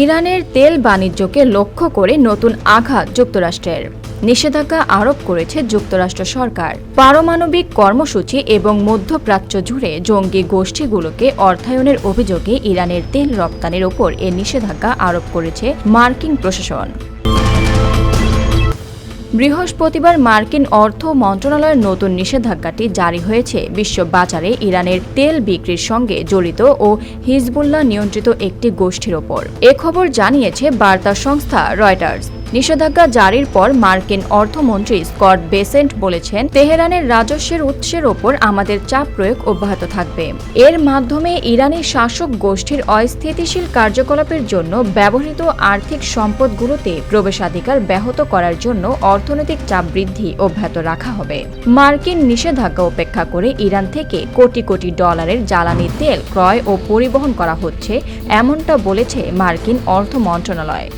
ইরানের তেল বাণিজ্যকে লক্ষ্য করে নতুন আঘাত যুক্তরাষ্ট্রের। নিষেধাজ্ঞা আরোপ করেছে যুক্তরাষ্ট্র সরকার। পারমাণবিক কর্মসূচি এবং মধ্যপ্রাচ্য জুড়ে জঙ্গি গোষ্ঠীগুলোকে অর্থায়নের অভিযোগে ইরানের তেল রপ্তানির ওপর এ নিষেধাজ্ঞা আরোপ করেছে মার্কিন প্রশাসন। বৃহস্পতিবার মার্কিন অর্থ মন্ত্রণালয়ের নতুন নিষেধাজ্ঞাটি জারি হয়েছে। বিশ্ব বাজারে ইরানের তেল বিক্রির সঙ্গে জড়িত ও হিজবুল্লাহ নিয়ন্ত্রিত একটি গোষ্ঠীর ওপর। এ খবর জানিয়েছে বার্তা সংস্থা রয়টার্স। নিষেধাজ্ঞা জারির পর মার্কিন অর্থমন্ত্রী স্কট বেসেন্ট বলেছেন, তেহরানের রাজস্বের উৎসের ওপর আমাদের চাপ প্রয়োগ অব্যাহত থাকবে। এর মাধ্যমে ইরানি শাসক গোষ্ঠীর অস্থিতিশীল কার্যকলাপের জন্য ব্যবহৃত আর্থিক সম্পদগুলোতে প্রবেশাধিকার ব্যাহত করার জন্য অর্থনৈতিক চাপ বৃদ্ধি অব্যাহত রাখা হবে। মার্কিন নিষেধাজ্ঞা উপেক্ষা করে ইরান থেকে কোটি কোটি ডলারের জ্বালানি তেল ক্রয় ও পরিবহন করা হচ্ছে, এমনটা বলেছে মার্কিন অর্থ মন্ত্রণালয়।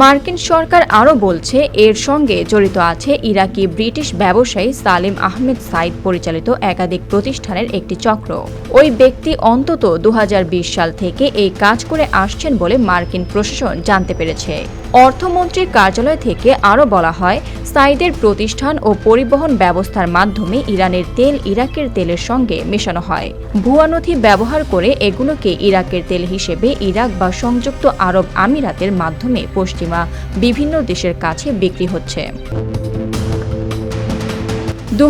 মার্কিন সরকার আরও বলছে, এর সঙ্গে জড়িত আছে ইরাকি ব্রিটিশ ব্যবসায়ী সালিম আহমেদ সাইদ পরিচালিত একাধিক প্রতিষ্ঠানের একটি চক্র। ওই ব্যক্তি অন্তত দুহাজার বিশ সাল থেকে এই কাজ করে আসছেন বলে মার্কিন প্রশাসন জানতে পেরেছে। অর্থমন্ত্রীর কার্যালয় থেকে আরও বলা হয় সাইদের প্রতিষ্ঠান ও পরিবহন ব্যবস্থার মাধ্যমে ইরানের তেল ইরাকের তেলের সঙ্গে মেশানো হয়। ভুয়া নথি ব্যবহার করে এগুলোকে ইরাকের তেল হিসেবে ইরাক বা সংযুক্ত আরব আমিরাতের মাধ্যমে পশ্চিমা বিভিন্ন দেশের কাছে বিক্রি হচ্ছে। দু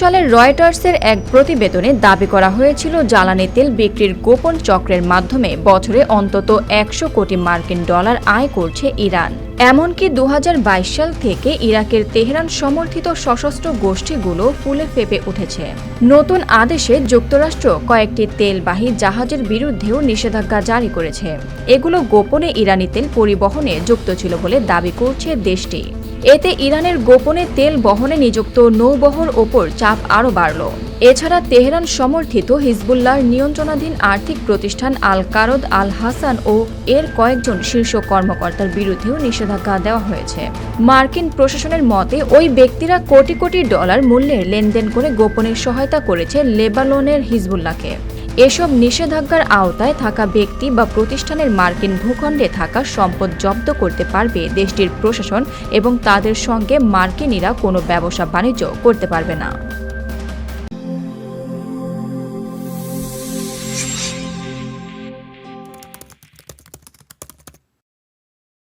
সালের রয়টার্সের এক প্রতিবেদনে দাবি করা হয়েছিল, জ্বালানি তেল বিক্রির গোপন চক্রের মাধ্যমে বছরে অন্তত একশো কোটি মার্কিন ডলার আয় করছে ইরান। এমনকি দু হাজার বাইশ সাল থেকে ইরাকের তেহরান সমর্থিত সশস্ত্র গোষ্ঠীগুলো ফুলে ফেপে উঠেছে। নতুন আদেশে যুক্তরাষ্ট্র কয়েকটি তেলবাহী জাহাজের বিরুদ্ধেও নিষেধাজ্ঞা জারি করেছে। এগুলো গোপনে ইরানি তেল পরিবহনে যুক্ত ছিল বলে দাবি করছে দেশটি। এতে ইরানের গোপনে তেল বহনে নিযুক্ত নৌবহর ওপর চাপ আরও বাড়ল। এছাড়া তেহরান সমর্থিত হিজবুল্লাহর নিয়ন্ত্রণাধীন আর্থিক প্রতিষ্ঠান আল কারদ আল হাসান ও এর কয়েকজন শীর্ষ কর্মকর্তার বিরুদ্ধেও নিষেধাজ্ঞা দেওয়া হয়েছে। মার্কিন প্রশাসনের মতে, ওই ব্যক্তিরা কোটি কোটি ডলার মূল্যের লেনদেন করে গোপনে সহায়তা করেছে লেবাননের হিজবুল্লাহকে। এসব নিষেধাজ্ঞার আওতায় থাকা ব্যক্তি বা প্রতিষ্ঠানের মার্কিন ভূখণ্ডে থাকা সম্পদ জব্দ করতে পারবে দেশটির প্রশাসন এবং তাদের সঙ্গে মার্কিনিরা কোনো ব্যবসা বাণিজ্য করতে পারবে না।